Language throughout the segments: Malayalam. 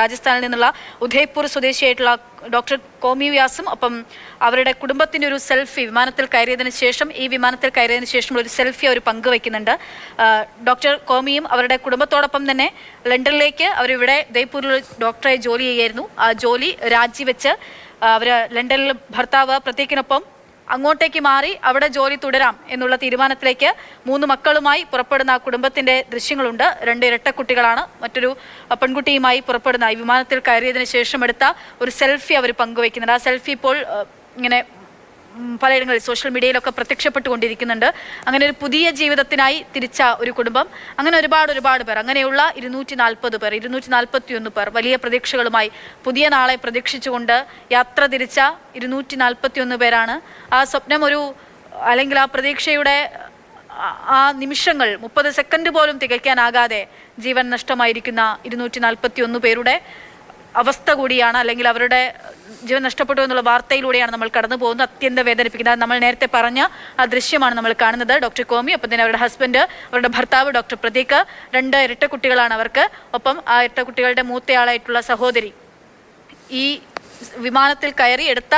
രാജസ്ഥാനിൽ നിന്നുള്ള ഉദയ്പൂർ സ്വദേശിയായിട്ടുള്ള ഡോക്ടർ കോമി വ്യാസും ഒപ്പം അവരുടെ കുടുംബത്തിന്റെ ഒരു സെൽഫി വിമാനത്തിൽ കയറിയതിനു ശേഷം ഈ വിമാനത്തിൽ കയറിയതിനു ശേഷം ഒരു സെൽഫി അവർ പങ്കുവെക്കുന്നുണ്ട് ഡോക്ടർ കോമിയും അവരുടെ കുടുംബത്തോടൊപ്പം തന്നെ ലണ്ടനിലേക്ക് അവരിവിടെ ഉദയ്പൂരിൽ ഡോക്ടറായി ജോലി ചെയ്യായിരുന്നു. ആ ജോലി രാജിവെച്ച് അവർ ലണ്ടനിൽ ഭർത്താവ് പ്രത്യേകിനൊപ്പം അങ്ങോട്ടേക്ക് മാറി അവിടെ ജോലി തുടരാം എന്നുള്ള തീരുമാനത്തിലേക്ക് മൂന്ന് മക്കളുമായി പുറപ്പെടുന്ന കുടുംബത്തിന്റെ ദൃശ്യങ്ങളുണ്ട്. രണ്ട് ഇരട്ടക്കുട്ടികളാണ്. മറ്റൊരു പെൺകുട്ടിയുമായി പുറപ്പെടുന്ന ഈ വിമാനത്തിൽ കയറിയതിനു ശേഷം എടുത്ത ഒരു സെൽഫി അവർ പങ്കുവയ്ക്കുന്നുണ്ട്. ആ സെൽഫി ഇപ്പോൾ ഇങ്ങനെ പലയിടങ്ങളിൽ സോഷ്യൽ മീഡിയയിലൊക്കെ പ്രത്യക്ഷപ്പെട്ടുകൊണ്ടിരിക്കുന്നുണ്ട്. അങ്ങനെ ഒരു പുതിയ ജീവിതത്തിനായി തിരിച്ച ഒരു കുടുംബം. അങ്ങനെ ഒരുപാട് ഒരുപാട് പേർ. അങ്ങനെയുള്ള ഇരുന്നൂറ്റി നാൽപ്പത് പേർ ഇരുന്നൂറ്റി നാൽപ്പത്തി ഒന്ന് പേർ വലിയ പ്രതീക്ഷകളുമായി പുതിയ നാളെ പ്രതീക്ഷിച്ചുകൊണ്ട് യാത്ര തിരിച്ച ഇരുന്നൂറ്റി നാൽപ്പത്തി ഒന്ന് പേരാണ്. ആ സ്വപ്നം ഒരു അല്ലെങ്കിൽ ആ പ്രതീക്ഷയുടെ ആ- നിമിഷങ്ങൾ മുപ്പത് സെക്കൻഡ് പോലും തികയ്ക്കാനാകാതെ ജീവൻ നഷ്ടമായിരിക്കുന്ന ഇരുന്നൂറ്റി നാൽപ്പത്തി ഒന്ന് പേരുടെ അവസ്ഥ കൂടിയാണ് അല്ലെങ്കിൽ അവരുടെ ജീവൻ നഷ്ടപ്പെട്ടു എന്നുള്ള വാർത്തയിലൂടെയാണ് നമ്മൾ കടന്നു പോകുന്നത്. അത്യന്തം വേദനിപ്പിക്കുന്നത് നമ്മൾ നേരത്തെ പറഞ്ഞ ആ ദൃശ്യമാണ് നമ്മൾ കാണുന്നത്. ഡോക്ടർ കോമി ഒപ്പം തന്നെ അവരുടെ ഹസ്ബൻഡ് അവരുടെ ഭർത്താവ് ഡോക്ടർ പ്രതീക് രണ്ട് ഇരട്ട കുട്ടികളാണ് അവർക്ക്. ഒപ്പം ആ ഇരട്ട കുട്ടികളുടെ മൂത്തയാളായിട്ടുള്ള സഹോദരി ഈ വിമാനത്തിൽ കയറി എടുത്ത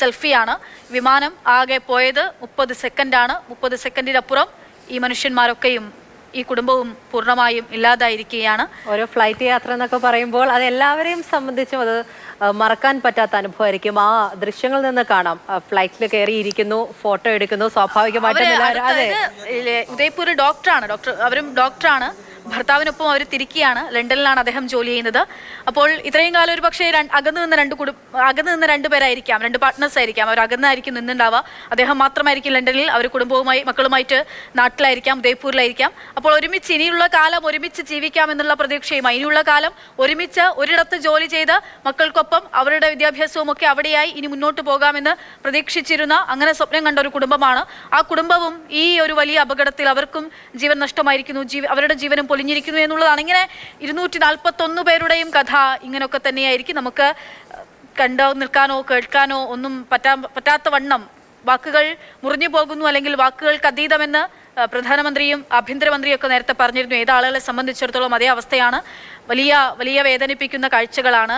സെൽഫിയാണ്. വിമാനം ആകെ പോയത് മുപ്പത് സെക്കൻഡാണ് മുപ്പത് സെക്കൻഡിനപ്പുറം ഈ മനുഷ്യന്മാരൊക്കെയും ഈ കുടുംബവും പൂർണമായും ഇല്ലാതായിരിക്കുകയാണ്. ഓരോ ഫ്ലൈറ്റ് യാത്ര എന്നൊക്കെ പറയുമ്പോൾ അത് എല്ലാവരെയും സംബന്ധിച്ചും അത് മറക്കാൻ പറ്റാത്ത അനുഭവമായിരിക്കും. ആ ദൃശ്യങ്ങളിൽ നിന്ന് കാണാം. ഫ്ലൈറ്റിൽ കയറിയിരിക്കുന്നു ഫോട്ടോ എടുക്കുന്നു സ്വാഭാവികമായിട്ടും ഉദയ്പൂർ ഡോക്ടറാണ് ഡോക്ടർ അവരും ഡോക്ടറാണ് ഭർത്താവിനൊപ്പം അവർ തിരിക്കുകയാണ്. ലണ്ടനിലാണ് അദ്ദേഹം ജോലി ചെയ്യുന്നത്. അപ്പോൾ ഇത്രയും കാലം ഒരു പക്ഷേ അകന്നു നിന്ന രണ്ട് കുടു അകന്നു നിന്ന രണ്ട് പേരായിരിക്കാം. രണ്ട് പാർട്ട്നേഴ്സ് ആയിരിക്കാം. അവർ അകന്നായിരിക്കും നിന്നുണ്ടാവുക. അദ്ദേഹം മാത്രമായിരിക്കും ലണ്ടനിൽ അവർ കുടുംബവുമായി മക്കളുമായിട്ട് നാട്ടിലായിരിക്കാം ഉദയ്പൂരിലായിരിക്കാം. അപ്പോൾ ഒരുമിച്ച് ഇനിയുള്ള കാലം ഒരുമിച്ച് ജീവിക്കാം എന്നുള്ള പ്രതീക്ഷയുമായി. ഇനിയുള്ള കാലം ഒരുമിച്ച് ഒരിടത്ത് ജോലി ചെയ്ത് മക്കൾക്കൊപ്പം അവരുടെ വിദ്യാഭ്യാസവും ഒക്കെ അവിടെയായി ഇനി മുന്നോട്ട് പോകാമെന്ന് പ്രതീക്ഷിച്ചിരുന്ന അങ്ങനെ സ്വപ്നം കണ്ട ഒരു കുടുംബമാണ്. ആ കുടുംബവും ഈ ഒരു വലിയ അപകടത്തിൽ അവർക്കും ജീവൻ നഷ്ടമായിരിക്കുന്നു. അവരുടെ ജീവനും പൊലിഞ്ഞിരിക്കുന്നു എന്നുള്ളതാണ്. ഇങ്ങനെ ഇരുന്നൂറ്റി നാൽപ്പത്തൊന്ന് പേരുടെയും കഥ ഇങ്ങനെയൊക്കെ തന്നെയായിരിക്കും. നമുക്ക് കണ്ടോ നിൽക്കാനോ കേൾക്കാനോ ഒന്നും പറ്റാ പറ്റാത്ത വണ്ണം വാക്കുകൾ മുറിഞ്ഞു പോകുന്നു അല്ലെങ്കിൽ വാക്കുകൾക്ക് അതീതമെന്ന് പ്രധാനമന്ത്രിയും ആഭ്യന്തരമന്ത്രിയും ഒക്കെ നേരത്തെ പറഞ്ഞിരുന്നു. ഏത് ആളുകളെ സംബന്ധിച്ചിടത്തോളം അതേ അവസ്ഥയാണ്. വലിയ വലിയ വേദനിപ്പിക്കുന്ന കാഴ്ചകളാണ്